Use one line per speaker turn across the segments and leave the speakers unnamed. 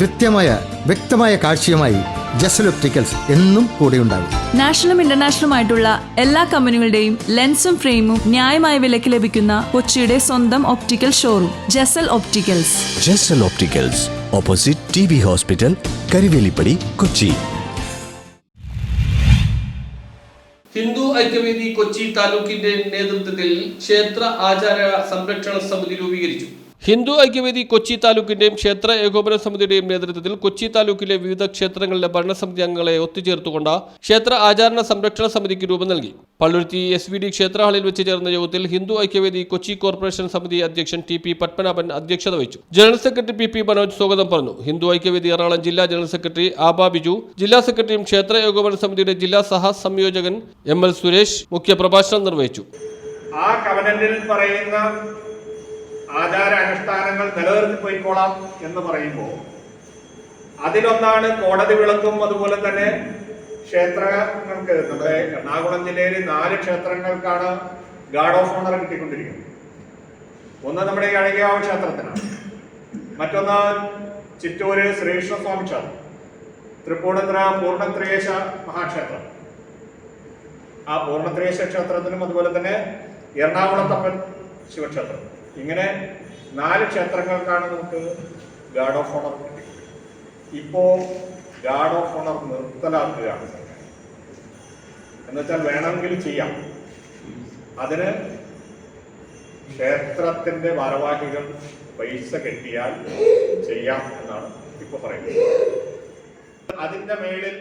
കൃത്യമായ വ്യക്തമായ കാഴ്ചയുമായി ജസൽ ഒപ്റ്റിക്കൽസ് എന്നും കൂടെയുണ്ടാകും
നാഷണലും ഇന്റർനാഷണലും ആയിട്ടുള്ള എല്ലാ കമ്പനികളുടെയും ലെൻസും ഫ്രെയിമും ന്യായമായ വിലയ്ക്ക് ലഭിക്കുന്ന കൊച്ചിയുടെ സ്വന്തം optical showroom Jasal opticals.
Jasal opticals opposite T B hospital Karivelippady Kochi.
Hindu Aikyavedi Kochi താലൂക്കിന്റെ നേതൃത്വത്തിൽ ക്ഷേത്ര ആചാര സംരക്ഷണ സമിതി രൂപീകരിച്ചു. ഹിന്ദു ഐക്യവേദി കൊച്ചി താലൂക്കിന്റെയും ക്ഷേത്ര ഏകോപന സമിതിയുടെയും നേതൃത്വത്തിൽ കൊച്ചി താലൂക്കിലെ വിവിധ ക്ഷേത്രങ്ങളിലെ ഭരണസമിതി അംഗങ്ങളെ ഒത്തുചേർത്തുകൊണ്ട് ക്ഷേത്ര ആചാരണ സംരക്ഷണ സമിതിക്ക് രൂപം നൽകി. പള്ളുരുത്തി എസ് വി ഡി ക്ഷേത്ര ഹാളിൽ വെച്ച് ചേർന്ന യോഗത്തിൽ ഹിന്ദു ഐക്യവേദി കൊച്ചി കോർപ്പറേഷൻ സമിതി അധ്യക്ഷൻ ടി പി പത്മനാഭൻ അധ്യക്ഷത വഹിച്ചു. General secretary P P Manoj സ്വാഗതം പറഞ്ഞു. ഹിന്ദു ഐക്യവേദി എറണാകുളം ജില്ലാ ജനറൽ സെക്രട്ടറി ആബാ ബിജു ജില്ലാ സെക്രട്ടറിയും ക്ഷേത്ര ഏകോപന സമിതിയുടെ ജില്ലാ സഹ സംയോജകൻ എം എൽ സുരേഷ് മുഖ്യപ്രഭാഷണം നിർവഹിച്ചു.
ആ കവനന്റിൽ പറയുന്ന ആചാര അനുഷ്ഠാനങ്ങൾ നിലനിർത്തി പോയിക്കോളാം എന്ന് പറയുമ്പോൾ അതിലൊന്നാണ് കോടതി വിളക്കും അതുപോലെ തന്നെ ക്ഷേത്രങ്ങൾക്ക് നമ്മുടെ എറണാകുളം ജില്ലയിൽ നാല് ക്ഷേത്രങ്ങൾക്കാണ് ഗാർഡ് ഓഫ് ഓണർ കിട്ടിക്കൊണ്ടിരിക്കുന്നത്. ഒന്ന് നമ്മുടെ ഈ അഴകിയാവ് ക്ഷേത്രത്തിനാണ്. മറ്റൊന്ന് ചിറ്റൂര് ശ്രീകൃഷ്ണസ്വാമി ക്ഷേത്രം. തൃപ്പൂണിത്തുറ പൂർണത്രേശ മഹാക്ഷേത്രം. ആ പൂർണത്രേശ ക്ഷേത്രത്തിനും അതുപോലെ തന്നെ എറണാകുളത്തപ്പൻ ശിവക്ഷേത്രം. ഇങ്ങനെ നാല് ക്ഷേത്രങ്ങൾക്കാണ് നമുക്ക് ഗാർഡ് ഓഫ് ഓണർ കിട്ടി. ഇപ്പോ ഗാർഡ് ഓഫ് ഓണർ നിർത്തലാക്കുകയാണ് എന്നുവെച്ചാൽ വേണമെങ്കിൽ ചെയ്യാം. അതിന് ക്ഷേത്രത്തിന്റെ ഭാരവാഹികൾ പൈസ കെട്ടിയാൽ ചെയ്യാം എന്നാണ് ഇപ്പൊ പറയുന്നത്. അതിന്റെ മേളിൽ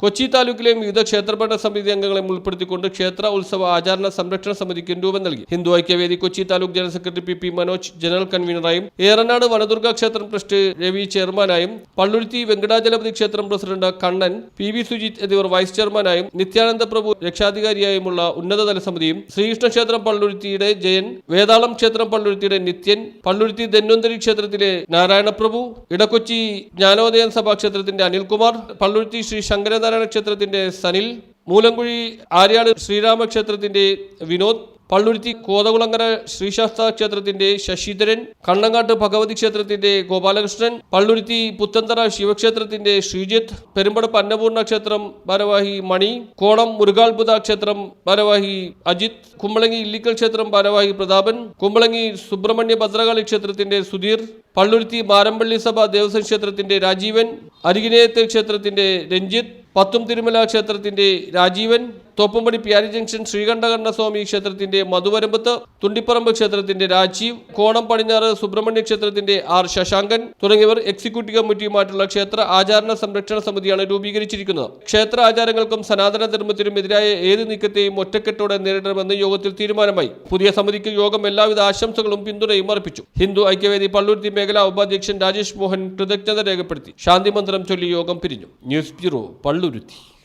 കൊച്ചി താലൂക്കിലെ വിവിധ ക്ഷേത്രഭരണ സമിതി അംഗങ്ങളെ ഉൾപ്പെടുത്തിക്കൊണ്ട് ക്ഷേത്ര ഉത്സവ ആചാരണ സംരക്ഷണ സമിതിക്ക് രൂപം നൽകി. Hindu Aikyavedi Kochi taluk general secretary P P Manoj general കൺവീനറായും Eranad Vanadurga ക്ഷേത്രം ട്രസ്റ്റ് രവി ചെയർമാനായും പള്ളുരുത്തി വെങ്കടാചലപതി ക്ഷേത്രം president Kannan P V Sujith എന്നിവർ വൈസ് ചെയർമാനായും നിത്യാനന്ദ പ്രഭു രക്ഷാധികാരിയായുമുള്ള ഉന്നതതല സമിതിയും ശ്രീകൃഷ്ണ ക്ഷേത്രം പള്ളുരുത്തിയുടെ ജയൻ വേതാളം ക്ഷേത്രം പള്ളുരുത്തിയുടെ നിത്യൻ പള്ളുരുത്തി ധന്വന്തരി ക്ഷേത്രത്തിലെ നാരായണപ്രഭു ഇടക്കൊച്ചി ജ്ഞാനോദയൻ സഭാ ക്ഷേത്രത്തിന്റെ അനിൽകുമാർ പള്ളുരുത്തി ശ്രീ ശങ്കരനാരായണ ക്ഷേത്രത്തിന്റെ സനിൽ മൂലംകുഴി ആര്യാട് ശ്രീരാമക്ഷേത്രത്തിന്റെ വിനോദ് പള്ളുരുത്തി കോതകുളങ്ങര ശ്രീശാസ്ത്ര ക്ഷേത്രത്തിന്റെ ശശിധരൻ കണ്ണങ്ങാട്ട് ഭഗവതി ക്ഷേത്രത്തിന്റെ ഗോപാലകൃഷ്ണൻ പള്ളുരുത്തി പുത്തന്തറ ശിവക്ഷേത്രത്തിന്റെ ശ്രീജിത്ത് പെരുമ്പടപ്പ് അന്നപൂർണ ക്ഷേത്രം ഭാരവാഹി മണി കോണം മുരുകാത്ഭുത ക്ഷേത്രം ഭാരവാഹി അജിത് കുമ്പളങ്ങി ഇല്ലിക്കൽ ക്ഷേത്രം ഭാരവാഹി പ്രതാപൻ കുമ്പളങ്ങി സുബ്രഹ്മണ്യ ഭദ്രകാളി ക്ഷേത്രത്തിന്റെ സുധീർ പള്ളുരുത്തി മാരമ്പള്ളി സഭ ദേവസ്വം ക്ഷേത്രത്തിന്റെ രാജീവൻ അരികിനേയത്തെ ക്ഷേത്രത്തിന്റെ രഞ്ജിത്ത് പത്തും തിരുമല ക്ഷേത്രത്തിന്റെ രാജീവൻ തോപ്പുംപടി പ്യാരി ജംഗ്ഷൻ ശ്രീകണ്ഠകണ്ഠസ്വാമി ക്ഷേത്രത്തിന്റെ മധുവരമ്പത്ത് തുണ്ടിപ്പറമ്പ് ക്ഷേത്രത്തിന്റെ രാജീവ് കോണം പടിഞ്ഞാറ് സുബ്രഹ്മണ്യ ക്ഷേത്രത്തിന്റെ ആർ ശശാങ്കൻ തുടങ്ങിയവർ എക്സിക്യൂട്ടീവ് കമ്മിറ്റിയുമായിട്ടുള്ള ക്ഷേത്ര ആചാരണ സംരക്ഷണ സമിതിയാണ് രൂപീകരിച്ചിരിക്കുന്നത്. ക്ഷേത്ര ആചാരങ്ങൾക്കും സനാതന ധർമ്മത്തിനും എതിരായ ഏത് നീക്കത്തെയും ഒറ്റക്കെട്ടോടെ നേരിടണമെന്ന് യോഗത്തിൽ തീരുമാനമായി. പുതിയ സമിതിക്ക് യോഗം എല്ലാവിധ ആശംസകളും പിന്തുണയും അർപ്പിച്ചു. ഹിന്ദു ഐക്യവേദി പള്ളുരുത്തി മേഖലാ ഉപാധ്യക്ഷൻ രാജേഷ് മോഹൻ കൃതജ്ഞത രേഖപ്പെടുത്തി. ശാന്തിമന്ത്രം ചൊല്ലി യോഗം പിരിഞ്ഞു. News bureau Palluruthy.